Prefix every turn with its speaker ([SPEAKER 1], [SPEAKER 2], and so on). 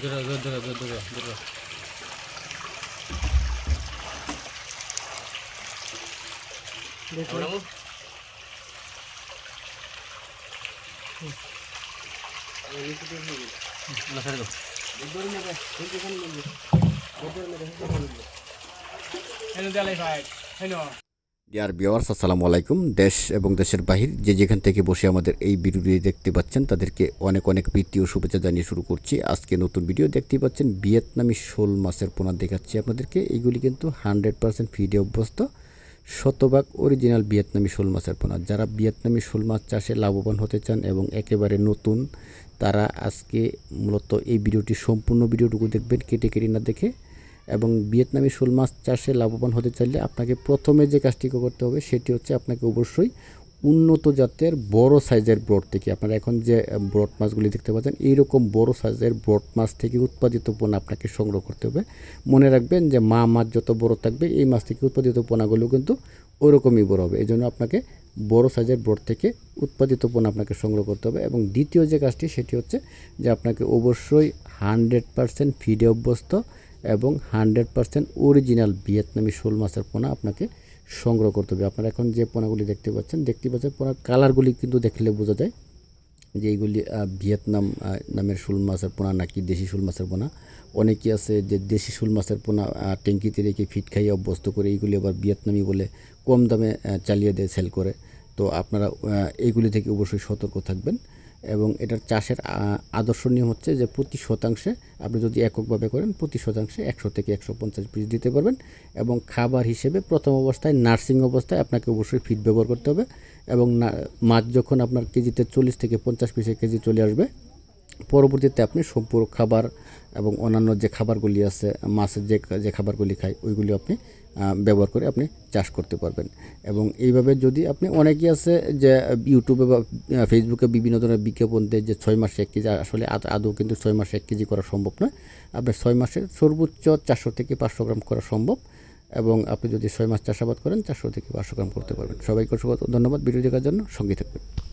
[SPEAKER 1] দূরে দূরে দূরে দূরে দূরে।
[SPEAKER 2] দেখুন
[SPEAKER 1] না ছেড়ে দাও।
[SPEAKER 2] হেন দেলাই ভাই হেন
[SPEAKER 3] ডিয়ার ভিওয়ার্স আসসালামু আলাইকুম দেশ এবং দেশের বাহির যে যেখান থেকে বসে আমাদের এই ভিডিওটি দেখতে পাচ্ছেন তাদেরকে অনেক অনেক প্রীতি ও শুভেচ্ছা জানিয়ে শুরু করছি আজকে নতুন ভিডিও দেখতে পাচ্ছেন ভিয়েতনামি শোল মাছের পোনা দেখাচ্ছি আপনাদেরকে এইগুলি কিন্তু হান্ড্রেড পার্সেন্ট ফিডে অভ্যস্ত শতভাগ অরিজিনাল ভিয়েতনামি শোল মাছের পোনা যারা ভিয়েতনামি শোল মাছ চাষে লাভবান হতে চান এবং একেবারে নতুন তারা আজকে মূলত এই ভিডিওটি সম্পূর্ণ ভিডিওটুকু দেখবেন কেটে কেটে না দেখে এবং ভিয়েতনামি শোল মাছ চাষে লাভবান হতে চাইলে আপনাকে প্রথমে যে কাজটি করতে হবে সেটি হচ্ছে আপনাকে অবশ্যই উন্নত জাতের বড় সাইজের ব্রড থেকে আপনারা এখন যে ব্রড মাছগুলি দেখতে পাচ্ছেন, এইরকম বড় সাইজের ব্রড মাছ থেকে উৎপাদিত পোনা আপনাকে সংগ্রহ করতে হবে। মনে রাখবেন যে মা মাছ যত বড় থাকবে, এই মাছ থেকে উৎপাদিত পোনাগুলো কিন্তু ওরকমই বড় হবে। এই জন্য আপনাকে বড় সাইজের ব্রড থেকে উৎপাদিত পণ্য আপনাকে সংগ্রহ করতে হবে এবং দ্বিতীয় যে কাজটি সেটি হচ্ছে যে আপনাকে অবশ্যই হানড্রেড পারসেন্ট ফিডে অভ্যস্ত এবং হানড্রেড পারসেন্ট অরিজিনাল ভিয়েতনামি শোল মাছের পোনা আপনাকে সংগ্রহ করতে হবে। আপনারা এখন যে পোনাগুলি দেখতে পাচ্ছেন দেখতে পাচ্ছেন পোনার কালারগুলি কিন্তু দেখলে বোঝা যায় যে এইগুলি ভিয়েতনাম নামের শোল মাছের পোনা নাকি দেশি শোল মাছের পোনা। অনেকেই আছে যে দেশি শোল মাছের পোনা ট্যাঙ্কিতে রেখে ফিট খাইয়ে অভ্যস্ত করে এইগুলি আবার ভিয়েতনামি বলে কম দামে চালিয়ে দেয়, সেল করে। তো আপনারা এইগুলি থেকে অবশ্যই সতর্ক থাকবেন। এবং এটার চাষের আদর্শ নিয়ম হচ্ছে যে প্রতি শতাংশে আপনি যদি এককভাবে করেন, প্রতি শতাংশে একশো থেকে একশো পঞ্চাশ পিস দিতে পারবেন এবং খাবার হিসেবে প্রথম অবস্থায় নার্সিং অবস্থায় আপনাকে অবশ্যই ফিড ব্যবহার করতে হবে এবং মাছ যখন আপনার কেজিতে চল্লিশ থেকে পঞ্চাশ পিসে কেজি চলে আসবে, পরবর্তীতে আপনি সম্পূর্ণ খাবার এবং অন্যান্য যে খাবারগুলি আছে, মাছের যে যে খাবারগুলি খায় ওইগুলি আপনি ব্যবহার করে আপনি চাষ করতে পারবেন। এবং এইভাবে যদি আপনি অনেকেই আছে যে ইউটিউবে বা ফেসবুকে বিভিন্ন ধরনের বিজ্ঞাপন দেয় যে, ছয় মাসে এক কেজি, আসলে আদ- কিন্তু ছয় মাসে এক কেজি করা সম্ভব নয়। আপনার ছয় মাসে সর্বোচ্চ চারশো থেকে পাঁচশো গ্রাম করা সম্ভব এবং আপনি যদি ছয় মাস চাষাবাদ করেন, চারশো থেকে পাঁচশো গ্রাম করতে পারবেন। সবাইকে ধন্যবাদ। ভিডিও দেখার জন্য সঙ্গে থাকবেন।